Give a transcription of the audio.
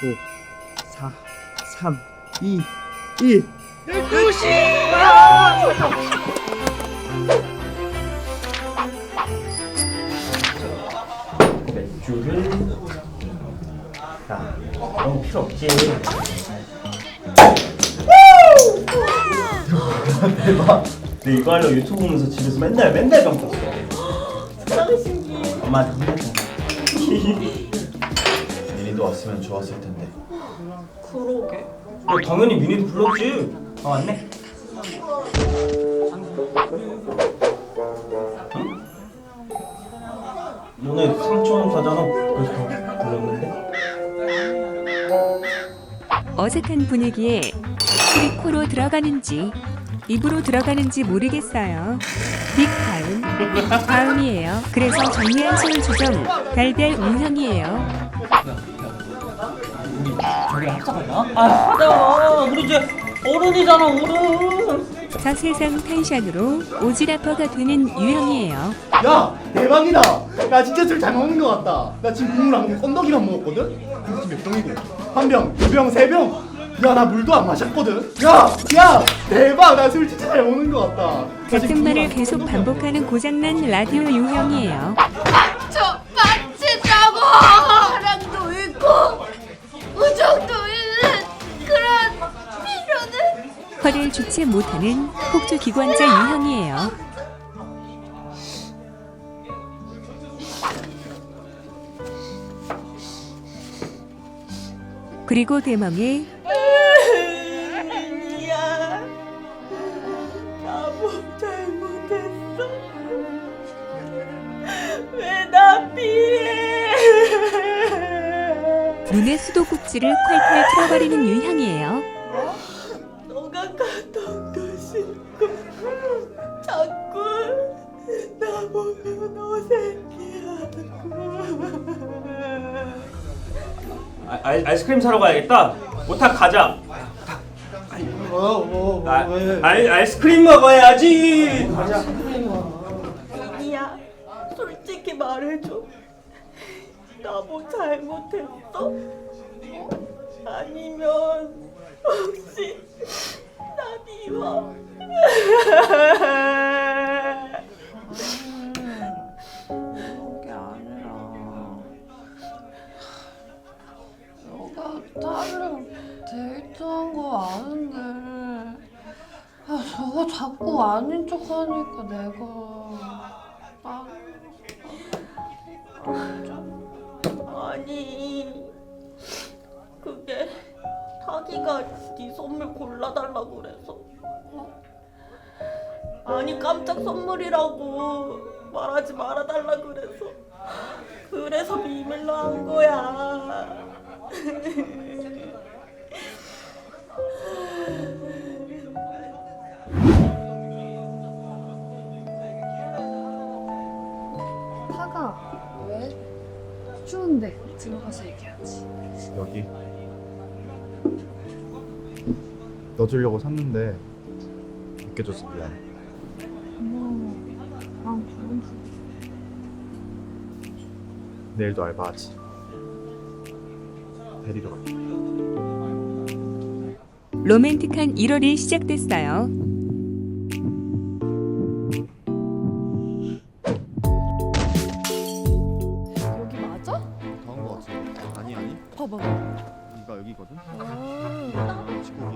4, 3, 2, 1. 맥주를 야 너무 필요 없지. 대박 내 이거 하려고 유튜브 보면서 집에서 맨날 맨날 병 탔어. 너무 신기해. 엄마한테 혼냈잖아 민이도 왔으면 좋았을 텐데. 그러게. 어, 당연히 미니도 불렀지 아 왔네 응? 너네 삼촌 사잖아 그래서 불렀는데 어색한 분위기에 술이 코로 들어가는지 입으로 들어가는지 모르겠어요. 빅다음, 다음이에요. 그래서 정리한 서울 조정 달달 운형이에요. 저기 합석하냐? 아 맞아 우리 이제 어른이잖아 어른 저 세상 텐션으로 오지라퍼가 되는 유형이에요. 야 대박이다. 나 진짜 술 잘 먹는 것 같다. 나 지금 국물 안 먹고 건더기만 먹었거든. 근데 지금 몇 병이고? 한 병, 두 병, 세 병. 야 나 물도 안 마셨거든. 야, 야 대박. 나 술 진짜 잘 먹는 것 같다. 나 지금 같은 국물 말을 안 계속 반복하는 고장난 라디오 유형이에요. 허를 주체 못하는 폭주 기관자 유형이에요. 그리고 대망의 눈의 수도꼭지를 콸콸 틀어버리는 유형이에요. 너가 갔던 거 싫고 자꾸 나 보면 어색해하고 아, 아, 아이스크림 사러 가야겠다 오탁 가자 어, 뭐, 아, 왜? 아이, 아이스크림 먹어야지 가자 이야 솔직히 말해줘 나 뭐 잘못했어? 어? 아니면 혹시 나 미워? 그게 아니라. 너가 다른 데이트한 거 아는데. 아 저거 자꾸 아닌 척 하니까 내가 아, 아니 그게 타기가 네 선물 골라달라고 그래서 아니 깜짝 선물이라고 말하지 말아달라 그래서 그래서 비밀로 한 거야 타가 왜? 추운데 들어가서 얘기하지 여기. 너 주려고 샀는데 늦게 줘서 미안. 줄 내일도 알바하지. 데리러 갈게. 로맨틱한 1월이 시작됐어요. 여기 맞아? 더운 거 같아. 아니 아니. 봐봐 여기가 여기거든. 아, 지금